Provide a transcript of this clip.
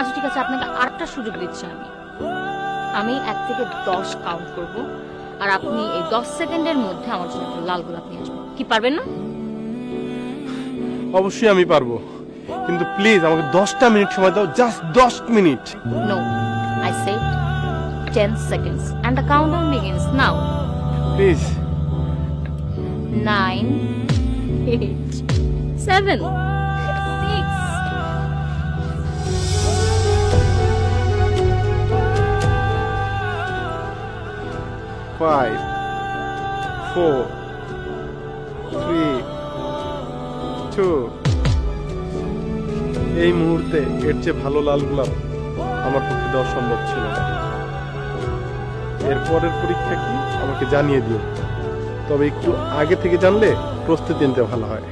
আচ্ছা ঠিক আছে আপনাকে আরেকটা সুযোগ দিচ্ছি আমি। আমি এক থেকে দশ কাউন্ট করব আর আপনি এই দশ সেকেন্ডের মধ্যে আমার জন্য একটা লাল গোলাপ নিয়ে আসবেন। কি পারবেন না? অবশ্যই আমি পারব। কিন্তু প্লিজ আমাকে দশটা মিনিট সময় দাও জাস্ট দশ minute no I said ten seconds and the countdown begins now please nine eight seven five four, three, two. এই মুহূর্তে এর চেয়ে ভালো লাল গোলাপ আমার পক্ষে দেওয়া সম্ভব ছিল না। এর পরের পরীক্ষা কি? আমাকে জানিয়ে দিও। তবে একটু আগে থেকে জানলে প্রস্তুতি নিতে ভালো হয়।